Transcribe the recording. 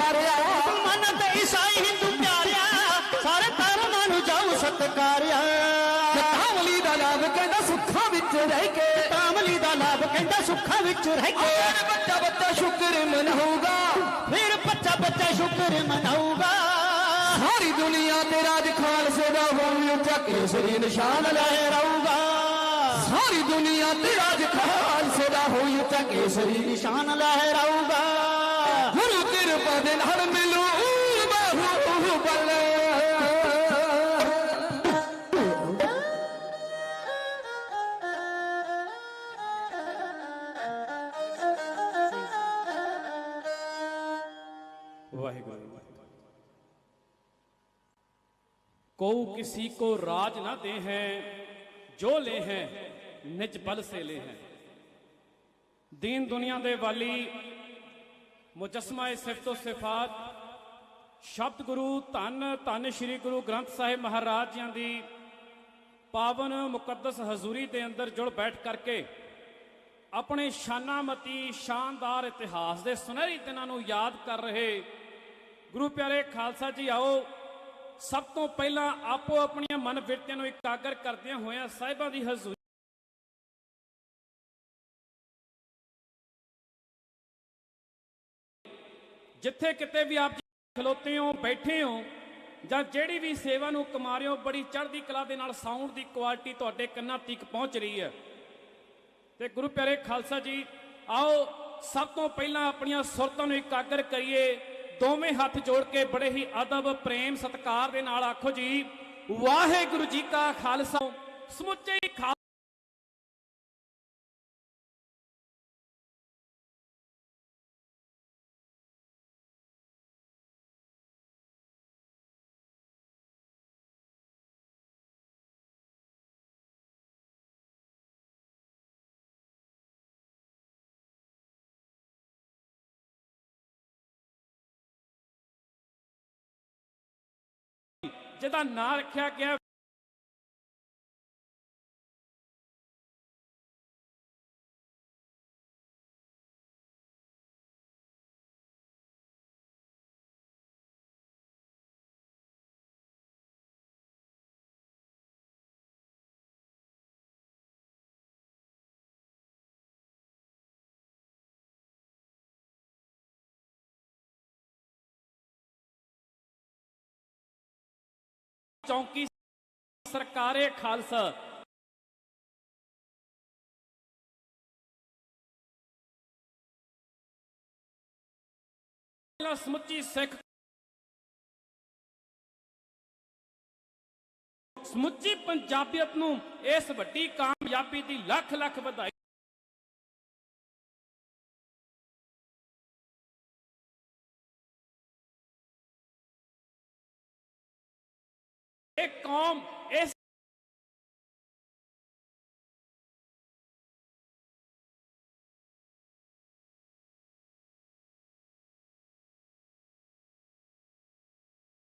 ਮੁਸਲਮਾਨ ਤੇ ਈਸਾਈ ਹਿੰਦੂ ਪਿਆਰਿਆ ਸਾਰੇ ਧਰਮਾਂ ਨੂੰ ਜਾਉ ਸਤਕਾਰਿਆ। ਦਾ ਲਾਭ ਕਹਿੰਦਾ ਸੁੱਖਾਂ ਵਿੱਚ ਰਹਿ ਕੇ। ਕਾਮਲੀ ਦਾ ਲਾਭ ਕਹਿੰਦਾ ਸੁੱਖਾਂ ਵਿੱਚ ਰਹਿ ਕੇ। ਬੱਚਾ ਬੱਚਾ ਸ਼ੁਕਰ ਮਨਾਊਗਾ ਫਿਰ ਬੱਚਾ ਬੱਚਾ ਸ਼ੁਕਰ ਮਨਾਊਗਾ ਸਾਰੀ ਦੁਨੀਆ ਤੇ ਰਾਜ ਖਾਲਸੇ ਦਾ ਹੋਊ ਉੱਚਾ ਕੇਸਰੀ ਨਿਸ਼ਾਨ ਲੈ ਲਹਿਰਾਊਗਾ ਸਾਰੀ ਦੁਨੀਆ ਤੇ ਰਾਜ ਖਾਲਸੇ ਦਾ ਹੋਊ ਉੱਚਾ ਕੇਸਰੀ ਨਿਸ਼ਾਨ ਲਹਿਰਾਊਗਾ ਗੁਰੂ ਕਿਰਪਾ ਦੇ ਨਾਲ ਮਿਲੂ ਕਿਸੀ ਕੋ ਰਾਜ ਨਾ ਦੇ ਹੈ ਜੋ ਲੈ ਹੈ ਨਿਜ ਬਲ ਸੇ ਲੈ ਹੈ ਦੀਨ ਦੁਨੀਆ ਦੇ ਵਾਲੀ ਮੁਜਸਮਾ ਸਿਫਤੋ ਸਿਫਾਤ। ਸ਼ਬਦ ਗੁਰੂ ਧੰਨ ਧੰਨ ਸ੍ਰੀ ਗੁਰੂ ਗ੍ਰੰਥ ਸਾਹਿਬ ਮਹਾਰਾਜ ਜੀਆਂ ਦੀ ਪਾਵਨ ਮੁਕੱਦਸ ਹਜ਼ੂਰੀ ਦੇ ਅੰਦਰ ਜੁੜ ਬੈਠ ਕਰਕੇ ਆਪਣੇ ਸ਼ਾਨਾਮਤੀ ਸ਼ਾਨਦਾਰ ਇਤਿਹਾਸ ਦੇ ਸੁਨਹਿਰੀ ਦਿਨਾਂ ਨੂੰ ਯਾਦ ਕਰ ਰਹੇ ਗੁਰੂ ਪਿਆਰੇ ਖਾਲਸਾ ਜੀ ਆਓ, ਸਭ ਤੋਂ ਪਹਿਲਾਂ ਆਪੋ ਆਪਣੀਆਂ ਮਨ ਫਿਰਤੀਆਂ ਨੂੰ ਇਕਾਗਰ ਕਰਦਿਆਂ ਹੋਇਆਂ ਸਾਹਿਬਾਂ ਦੀ ਹਜ਼ੂਰੀ ਜਿੱਥੇ ਕਿਤੇ ਵੀ ਆਪ ਖਲੋਤੇ ਹੋ, ਬੈਠੇ ਹੋ, ਜਾਂ ਜਿਹੜੀ ਵੀ ਸੇਵਾ ਨੂੰ ਕਮਾ ਰਹੇ ਹੋ, ਬੜੀ ਚੜ੍ਹਦੀ ਕਲਾ ਦੇ ਨਾਲ ਸਾਊਂਡ ਦੀ ਕੁਆਲਿਟੀ ਤੁਹਾਡੇ ਕੰਨਾਂ ਤੀਕ ਪਹੁੰਚ ਰਹੀ ਹੈ। ਤੇ ਗੁਰੂ ਪਿਆਰੇ ਖਾਲਸਾ ਜੀ, ਆਓ ਸਭ ਤੋਂ ਪਹਿਲਾਂ ਆਪਣੀਆਂ ਸੁਰਤਾਂ ਨੂੰ ਇਕਾਗਰ ਕਰੀਏ। ਦੋਵੇਂ ਹੱਥ ਜੋੜ ਕੇ ਬੜੇ ਹੀ ਅਦਬ, ਪ੍ਰੇਮ, ਸਤਿਕਾਰ ਦੇ ਨਾਲ ਆਖੋ ਜੀ, ਵਾਹਿਗੁਰੂ ਜੀ ਕਾ ਖਾਲਸਾ। ਸਮੁੱਚੇ ਜਿਹਦਾ ਨਾਂ ਰੱਖਿਆ ਗਿਆ ਚੌਂਕੀ ਸਰਕਾਰੇ ਖਾਲਸਾ। ਸਮੁੱਚੀ ਸਿੱਖ ਸਮੁੱਚੀ ਪੰਜਾਬੀਅਤ ਨੂੰ ਇਸ ਵੱਡੀ ਕਾਮਯਾਬੀ ਦੀ ਲੱਖ ਲੱਖ ਵਧਾਈ ਇਹ ਕੌਮ ਇਸ